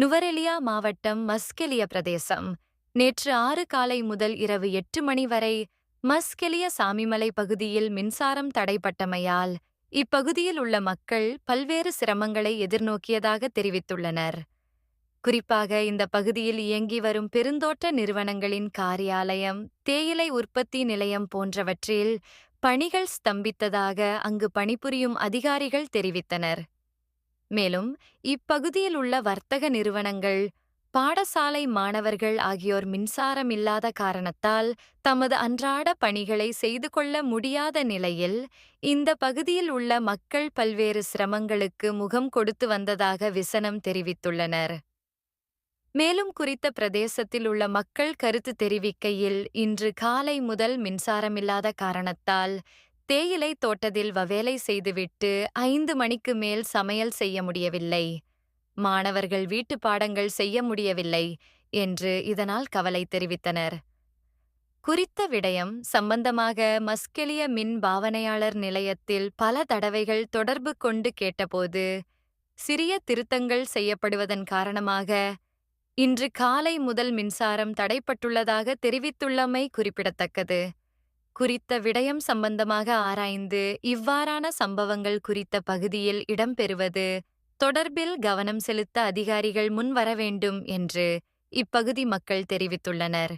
நுவரெலியா மாவட்டம் மஸ்கெலிய பிரதேசம். நேற்று ஆறு காலை முதல் இரவு எட்டு மணி வரை மஸ்கெலிய சாமிமலை பகுதியில் மின்சாரம் தடைப்பட்டமையால் இப்பகுதியில் உள்ள மக்கள் பல்வேறு சிரமங்களை எதிர்நோக்கியதாக தெரிவித்துள்ளனர். குறிப்பாக இந்த பகுதியில் இயங்கி வரும் பெருந்தோட்ட நிறுவனங்களின் காரியாலயம் தேயிலை உற்பத்தி நிலையம் போன்றவற்றில் பணிகள் ஸ்தம்பித்ததாக அங்கு பணிபுரியும் அதிகாரிகள் தெரிவித்தனர். மேலும் இப்பகுதியில் உள்ள வர்த்தக நிறுவனங்கள் பாடசாலை மாணவர்கள் ஆகியோர் மின்சாரம் இல்லாத காரணத்தால் தமது அன்றாட பணிகளை செய்து கொள்ள முடியாத நிலையில் இந்த பகுதியில் உள்ள மக்கள் பல்வேறு சிரமங்களுக்கு முகம் கொடுத்து வந்ததாக விசனம் தெரிவித்துள்ளனர். மேலும் குறித்த பிரதேசத்தில் உள்ள மக்கள் கருத்து தெரிவிக்கையில் இன்று காலை முதல் மின்சாரமில்லாத காரணத்தால் தேயிலை தோட்டத்தில் வவேலை செய்துவிட்டு ஐந்து மணிக்கு மேல் சமையல் செய்ய முடியவில்லை. மாணவர்கள் வீட்டு பாடங்கள் செய்ய முடியவில்லை என்று இதனால் கவலை தெரிவித்தனர். குறித்த விடயம் சம்பந்தமாக மஸ்கெலிய மின் பாவனையாளர் நிலையத்தில் பல தடவைகள் தொடர்பு கொண்டு கேட்டபோது சிறிய திருத்தங்கள் செய்யப்படுவதன் காரணமாக இன்று காலை முதல் மின்சாரம் தடைப்பட்டுள்ளதாக தெரிவித்துள்ளமை குறிப்பிடத்தக்கது. குறித்த விடயம் சம்பந்தமாக ஆராய்ந்து இவ்வாறான சம்பவங்கள் குறித்த பகுதியில் இடம்பெறுவது தொடர்பில் கவனம் செலுத்த அதிகாரிகள் முன்வர வேண்டும் என்று இப்பகுதி மக்கள் தெரிவித்துள்ளனர்.